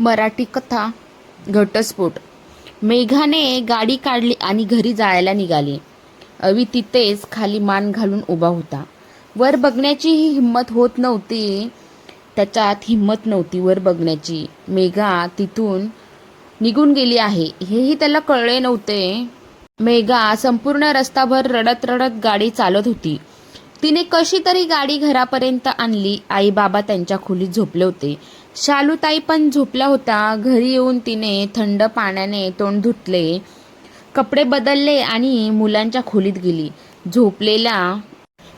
मराठी कथा घटस्फोट. मेघाने गाडी काढली आणि घरी जायला निघाली. अवी तिथेच खाली मान घालून उभा होता. वर बघण्याची ही हिंमत होत नव्हती. त्याच्यात हिंमत नव्हती वर बघण्याची. मेघा तिथून निघून गेली आहे. हेही त्याला कळले नव्हते. मेघा संपूर्ण रस्ताभर रडत रडत गाडी चालत होती. तिने कशी तरी गाडी घरापर्यंत आणली. आई बाबा त्यांच्या खोलीत झोपले होते. शालूताई पण झोपला होता. घरी येऊन तिने थंड पाण्याने तोंड धुतले. कपडे बदलले आणि मुलांच्या खोलीत गेली. झोपलेल्या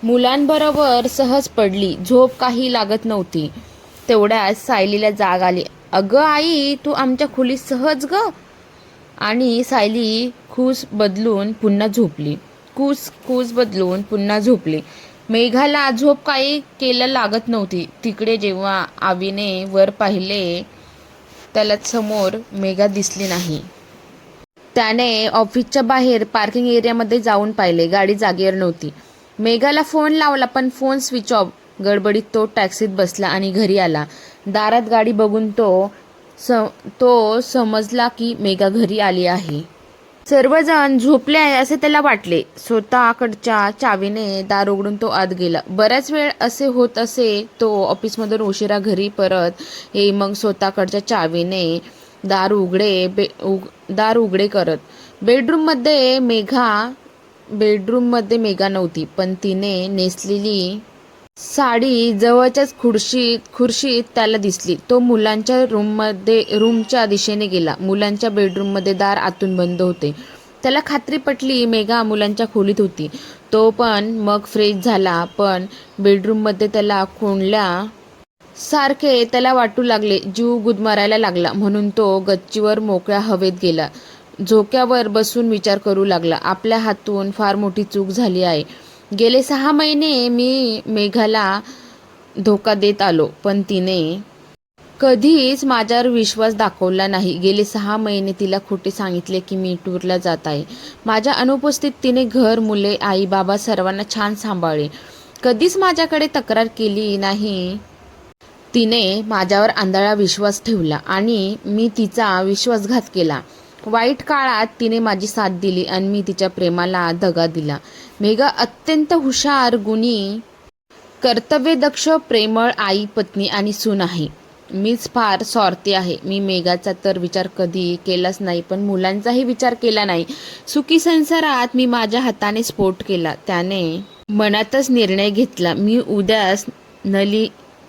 मुलांबरोबर सहज पडली. झोप काही लागत नव्हती. तेवढ्यात सायलीला जाग आली. अगं आई तू आमच्या खोलीत सहज ग? आणि सायली खूस बदलून पुन्हा झोपली. कूस कूस बदलून पुन्हा झोपली. मेघाला झोप काही केलं लागत नव्हती. तिकडे जेव्हा आवीने वर पाहिले त्याला समोर मेघा दिसली नाही. त्याने ऑफिसच्या बाहेर पार्किंग एरियामध्ये जाऊन पाहिले. गाडी जागेवर नव्हती. मेघाला फोन लावला पण फोन स्विच ऑफ. गडबडीत तो टॅक्सीत बसला आणि घरी आला. दारात गाडी बघून तो स तो समजला की मेघा घरी आली आहे. सर्वजण झोपले आहे असे त्याला वाटले. स्वतःकडच्या चावीने दार उघडून तो आत गेला. बऱ्याच वेळ असे होत असे तो ऑफिसमधून उशिरा घरी परत हे मग स्वतःकडच्या चावीने दार उघडे बे उग दार उघडे करत. बेडरूममध्ये मेघा बेडरूममध्ये मेघा नव्हती पण तिने नेसलेली साडी जवळच्याच खुर्शीत खुर्शीत त्याला दिसली. तो मुलांच्या रूममध्ये रूमच्या दिशेने गेला. मुलांच्या बेडरूममध्ये दार आतून बंद होते. त्याला खात्री पटली मेघा मुलांच्या खोलीत होती. तो पण मग फ्रेश झाला पण बेडरूममध्ये त्याला कोंडल्या सारखे त्याला वाटू लागले. जीव गुदमरायला लागला. म्हणून तो गच्चीवर मोकळ्या हवेत गेला. झोक्यावर बसून विचार करू लागला. आपल्या हातून फार मोठी चूक झाली आहे. गेले सहा महिने मी मेघाला धोका देत आलो पण तिने कधीच माझ्यावर विश्वास दाखवला नाही. गेले सहा महिने तिला खोटे सांगितले की मी टूरला जात आहे. माझ्या अनुपस्थित तिने घर मुले आई बाबा सर्वांना छान सांभाळले. कधीच माझ्याकडे तक्रार केली नाही. तिने माझ्यावर आंधळा विश्वास ठेवला आणि मी तिचा विश्वासघात केला. वाईट काळात तिने माझी साथ दिली आणि मी तिच्या प्रेमाला दगा दिला. मेघा अत्यंत हुशार गुणी कर्तव्यदक्ष प्रेमळ आई पत्नी आणि सून आहे. मीच फार स्वार्थी आहे. मी मेघाचा तर विचार कधी केलाच नाही पण मुलांचाही विचार केला नाही. सुखी संसारात मी माझ्या हाताने स्फोट केला. त्याने मनातच निर्णय घेतला. मी उद्याच नली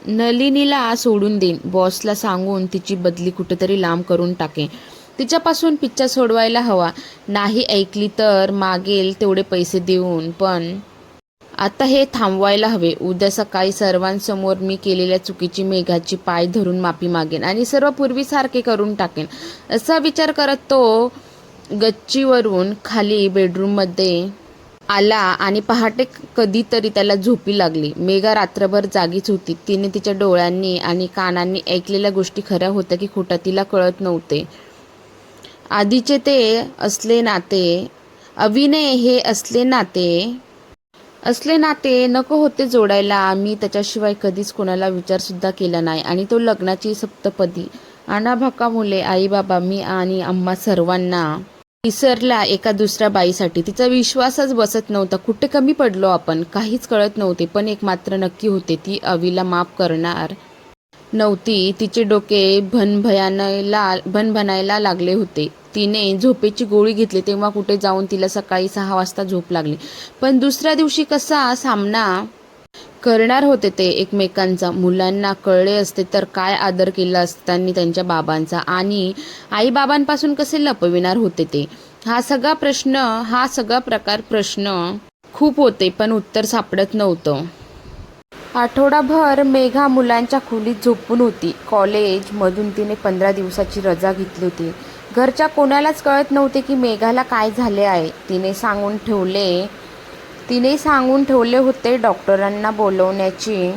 नलिनीला सोडून देईन. बॉसला सांगून तिची बदली कुठेतरी लांब करून टाकेन. तिच्यापासून पिच्चा सोडवायला हवा. नाही ऐकली तर मागेल तेवढे पैसे देऊन पण आता हे थांबवायला हवे. उद्या सकाळी सर्वांसमोर मी केलेल्या चुकीची मेघाची पाय धरून माफी मागेन आणि सर्व पूर्वीसारखे करून टाकेन. असा विचार करत तो गच्चीवरून खाली बेडरूममध्ये आला आणि पहाटे कधीतरी त्याला झोपी लागली. मेघा रात्रभर जागीच होती. तिने तिच्या डोळ्यांनी आणि कानांनी ऐकलेल्या गोष्टी खऱ्या होत्या की खोट्या तिला कळत नव्हते. आधीचे ते असले नाते अभिनय हे असले नाते. असले नाते नको होते जोडायला आम्ही त्याच्याशिवाय कधीच कोणाला विचारसुद्धा केला नाही. आणि तो लग्नाची सप्तपदी. आणाभाका मुले आई बाबा मी आणि आम्हा सर्वांना विसरला एका दुसऱ्या बाईसाठी. तिचा विश्वासच बसत नव्हता. कुठे कमी पडलो आपण? काहीच कळत नव्हते पण एक मात्र नक्की होते ती अवीला माफ करणार. नव्हती. तिचे डोके भनभयानायला भनभनायला लागले होते. तिने झोपेची गोळी घेतली तेव्हा कुठे जाऊन तिला सकाळी सहा वाजता झोप लागली. पण दुसऱ्या दिवशी कसा सामना करणार होते ते एकमेकांचा? मुलांना कळले असते तर काय आदर केला असताना त्यांच्या बाबांचा? आणि आई बाबांपासून कसे लपविणार होते ते? हा सगळा प्रश्न हा सगळा प्रकार प्रश्न खूप होते पण उत्तर सापडत नव्हतं. आठवडाभर मेघा मुलांच्या खोलीत झोपून होती. कॉलेजमधून तिने पंधरा दिवसाची रजा घेतली होती. घरच्या कोणालाच कळत नव्हते की मेघाला काय झाले आहे. तिने सांगून ठेवले तिने सांगून ठेवले होते डॉक्टरांना बोलवण्याची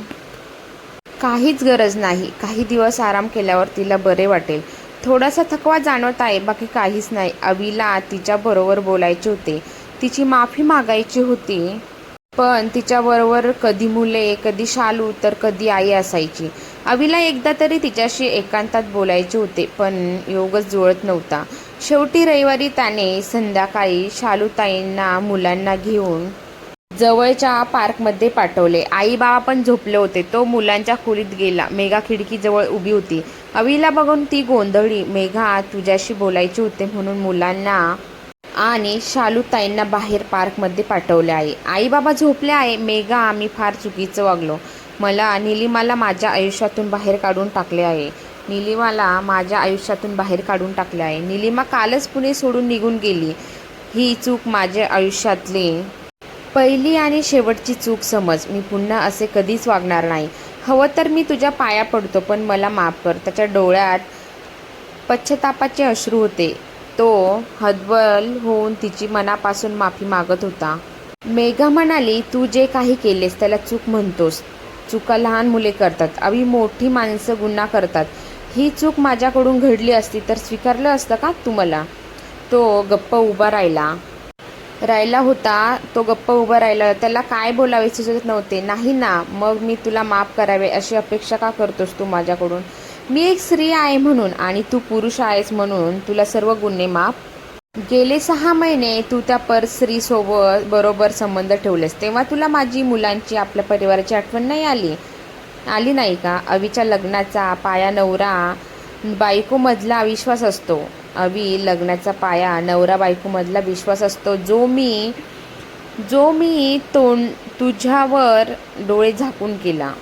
काहीच गरज नाही. काही दिवस आराम केल्यावर तिला बरे वाटेल. थोडासा थकवा जाणवत आहे बाकी काहीच नाही. अवीला तिच्याबरोबर बोलायचे होते. तिची माफी मागायची होती. पण तिच्याबरोबर कधी मुले कधी शालू तर कधी आई असायची. अवीला एकदा तरी तिच्याशी एकांतात बोलायचे होते पण योगच जुळत नव्हता. शेवटी रविवारी त्याने संध्याकाळी शालूताईंना मुलांना घेऊन जवळच्या पार्कमध्ये पाठवले. आई बाबा पण झोपले होते. तो मुलांच्या खोलीत गेला. मेघा खिडकीजवळ उभी होती. अवीला बघून ती गोंधळी मेघा तुझ्याशी बोलायची होते म्हणून मुलांना आणि शालूताईंना बाहेर पार्कमध्ये पाठवले आहे. आई बाबा झोपले आहे. मेघा आम्ही फार चुकीचं वागलो. मला निलिमाला माझ्या आयुष्यातून बाहेर काढून टाकले आहे. निलिमाला माझ्या आयुष्यातून बाहेर काढून टाकले आहे. निलिमा कालच पुणे सोडून निघून गेली. ही चूक माझ्या आयुष्यातली पहिली आणि शेवटची चूक समज. मी पुन्हा असे कधीच वागणार नाही. हवं तर मी तुझ्या पाया पडतो पण मला माफ कर. त्याच्या डोळ्यात पश्चातापाचे अश्रू होते. तो हतबल होऊन तिची मनापासून माफी मागत होता. मेघा म्हणाली तू जे काही केलेस त्याला चूक म्हणतोस. चुका लहान मुले करतात अवी मोठी माणसं गुन्हा करतात. ही चूक माझ्याकडून घडली असती तर स्वीकारलं असतं का तू मला? तो गप्प उभा राहिला. राहिला होता तो गप्प उभा राहिला. त्याला काय बोलावे सुचत नव्हते. नाही ना मग मी तुला माफ करावे अशी अपेक्षा का करतोस तू माझ्याकडून? मी एक स्त्री आहे म्हणून आणि तू पुरुष आहेस म्हणून तुला सर्व गुन्हे माफ. गेले सहा महिने तू त्या पर स्त्रीसोबत बरोबर संबंध ठेवलेस. तेव्हा तुला माझी मुलांची आपल्या परिवाराची आठवण नाही आली? आली नाही का? अवीच्या लग्नाचा पाया नवरा बायकोमधला विश्वास असतो. अवी लग्नाचा पाया नवरा बायकोमधला विश्वास असतो. जो मी जो मी तोंड तुझ्यावर डोळे झाकून केला.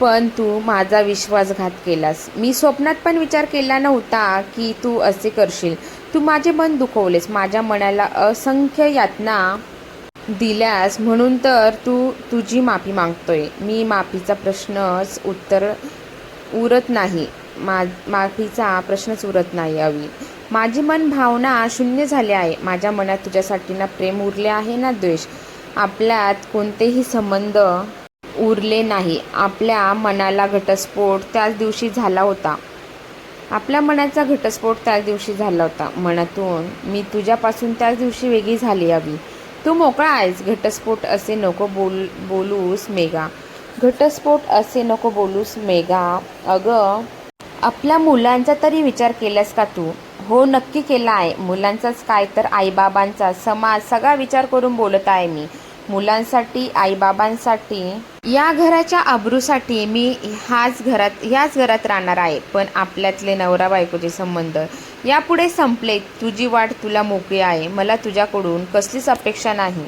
पण तू माझा विश्वासघात केलास. मी स्वप्नात पण विचार केला नव्हता की तू असे करशील. तू माझे मन दुखवलेस. माझ्या मनाला असंख्य यातना दिल्यास म्हणून तर तू तुझी माफी मागतोय. मी माफीचा प्रश्नच उत्तर उरत नाही. मा माफीचा प्रश्नच उरत नाही अवी. माझी मन भावना शून्य झाली आहे. माझ्या मनात तुझ्यासाठी ना प्रेम उरले आहे ना द्वेष? आपल्यात कोणतेही संबंध उरले नाही. आपल्या मनाला घटस्फोट त्याच दिवशी झाला होता. आपल्या मनाचा घटस्फोट त्याच दिवशी झाला होता. मनातून मी तुझ्यापासून त्याच दिवशी वेगळी झाली हवी. तू मोकळा आहेस. घटस्फोट असे नको बोल बोलूस मेघा. घटस्फोट असे नको बोलूस मेघा. अगं आपल्या मुलांचा तरी विचार केलास का तू? हो नक्की केला आहे. मुलांचाच काय तर आईबाबांचा समाज सगळा विचार करून बोलत आहे मी. मुलांसाठी आईबाबांसाठी या घराच्या आबरूसाठी मी हाच घरात ह्याच घरात राहणार आहे. पण आपल्यातले नवरा बायकोचे संबंध यापुढे संपले. तुझी वाट तुला मोकळी आहे. मला तुझ्याकडून कसलीच अपेक्षा नाही.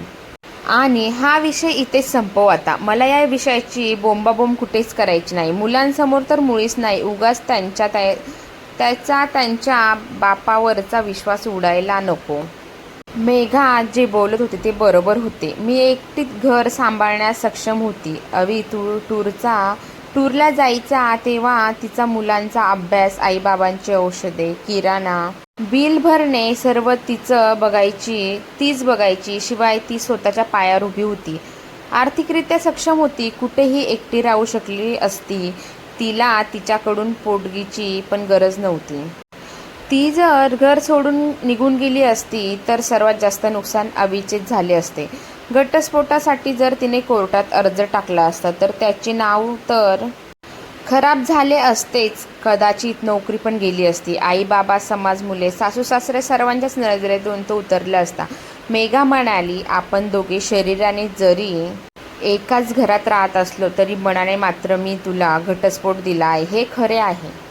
आणि हा विषय इथेच संपव आता. मला या विषयाची बोंबाबोंब कुठेच करायची नाही. मुलांसमोर तर मुळीच नाही. उगाच त्यांच्या त्या त्याचा त्यांच्या बापावरचा विश्वास उडायला नको. मेघा जे बोलत होते ते बरोबर होते. मी एकटीच घर सांभाळण्यास सक्षम होती. अवी तू टूरचा टूरला जायचा तेव्हा तिचा मुलांचा अभ्यास आईबाबांची औषधे किराणा बिल भरणे सर्व तिचं बघायची तीच बघायची शिवाय ती स्वतःच्या पायावर उभी होती. आर्थिकरित्या सक्षम होती. कुठेही एकटी राहू शकली असती. तिला तिच्याकडून पोटगीची पण गरज नव्हती. ती जर घर सोडून निघून गेली असती तर सर्वात जास्त नुकसान अविचेत झाले असते. घटस्फोटासाठी जर तिने कोर्टात अर्ज टाकला असता तर त्याचे नाव तर खराब झाले असतेच. कदाचित नोकरी पण गेली असती. आई बाबा समाज मुले सासू सासरे सर्वांच्याच नजरेतून तो उतरला असता. मेघा म्हणाली आपण दोघे शरीराने जरी एकाच घरात राहत असलो तरी मनाने मात्र मी तुला घटस्फोट दिला आहे. हे खरे आहे.